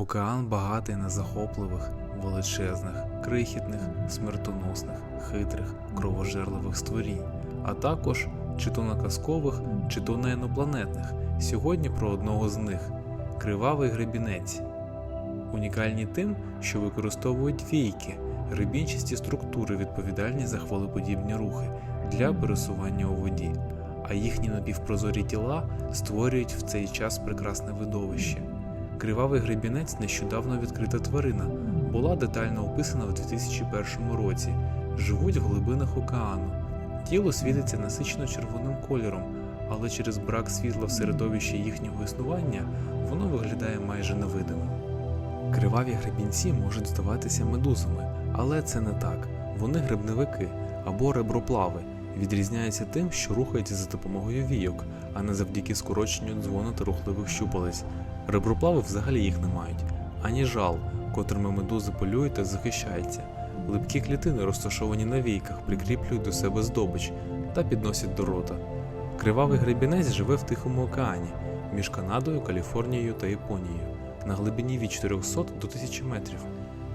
Океан багатий на захопливих, величезних, крихітних, смертоносних, хитрих, кровожерливих створінь, а також чи то на казкових, чи то на інопланетних. Сьогодні про одного з них кривавий гребінець. Унікальні тим, що використовують війки, гребінчасті структури, відповідальні за хвилеподібні рухи для пересування у воді, а їхні напівпрозорі тіла створюють в цей час прекрасне видовище. Кривавий гребінець нещодавно відкрита тварина, була детально описана в 2001 році. Живуть в глибинах океану. Тіло світиться насичено червоним кольором, але через брак світла в середовищі їхнього існування воно виглядає майже невидимим. Криваві гребінці можуть здаватися медузами, але це не так. Вони грибневики або реброплави, відрізняються тим, що рухаються за допомогою війок, а не завдяки скороченню дзвону та рухливих щупалець. Реброплави взагалі їх не мають, ані жал, котрими медузи полюють та захищаються. Липкі клітини, розташовані на війках, прикріплюють до себе здобич та підносять до рота. Кривавий гребінець живе в Тихому океані між Канадою, Каліфорнією та Японією на глибині від 400 до 1000 метрів.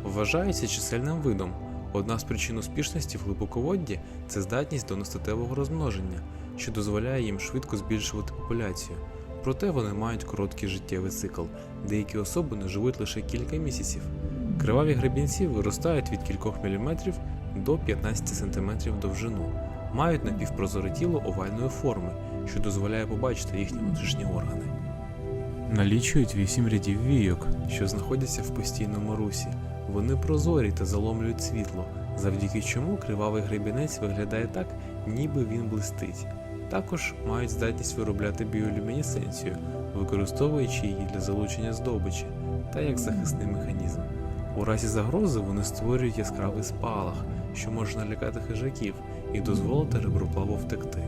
Вважається чисельним видом. Одна з причин успішності в глибоководді це здатність до нестатевого розмноження, що дозволяє їм швидко збільшувати популяцію. Проте вони мають короткий життєвий цикл, деякі особини живуть лише кілька місяців. Криваві гребінці виростають від кількох міліметрів до 15 см довжину, мають напівпрозоре тіло овальної форми, що дозволяє побачити їхні внутрішні органи. Налічують вісім рядів війок, що знаходяться в постійному русі. Вони прозорі та заломлюють світло, завдяки чому кривавий гребінець виглядає так, ніби він блистить. Також мають здатність виробляти біолюмінесценцію, використовуючи її для залучення здобичі та як захисний механізм. У разі загрози вони створюють яскравий спалах, що може налякати хижаків і дозволити реброплаву втекти.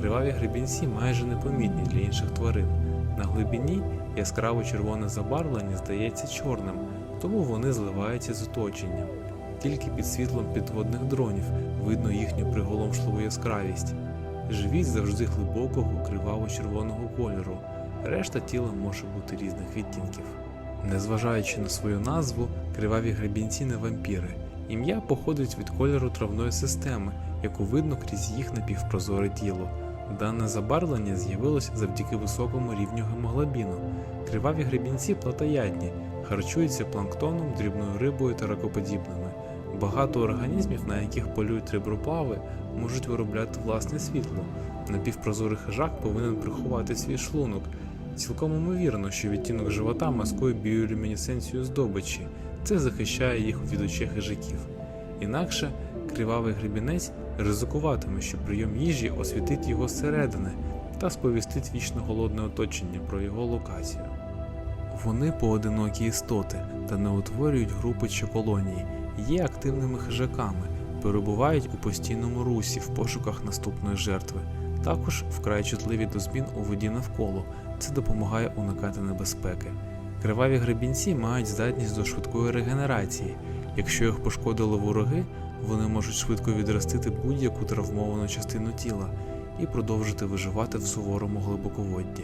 Криваві гребінці майже непомітні для інших тварин. На глибині яскраво червоне забарвлення здається чорним, тому вони зливаються з оточенням. Тільки під світлом підводних дронів видно їхню приголомшливу яскравість. Живіт завжди глибокого криваво-червоного кольору, решта тіла може бути різних відтінків. Незважаючи на свою назву, криваві гребінці не вампіри. Ім'я походить від кольору травної системи, яку видно крізь їх напівпрозоре тіло. Дане забарвлення з'явилося завдяки високому рівню гемоглобіну. Криваві гребінці плотоядні, харчуються планктоном, дрібною рибою та ракоподібними. Багато організмів, на яких полюють риброплави, можуть виробляти власне світло. Напівпрозорий хижак повинен приховати свій шлунок. Цілком імовірно, що відтінок живота маскує біолюмінесценцію здобичі. Це захищає їх від очей хижаків. Інакше кривавий гребінець ризикуватиме, що прийом їжі освітить його зсередини та сповістить вічно голодне оточення про його локацію. Вони поодинокі істоти та не утворюють групи чи колонії, є активними хижаками, перебувають у постійному русі в пошуках наступної жертви. Також вкрай чутливі до змін у воді навколо. Це допомагає уникати небезпеки. Криваві гребінці мають здатність до швидкої регенерації. Якщо їх пошкодили вороги, вони можуть швидко відростити будь-яку травмовану частину тіла і продовжити виживати в суворому глибоководді.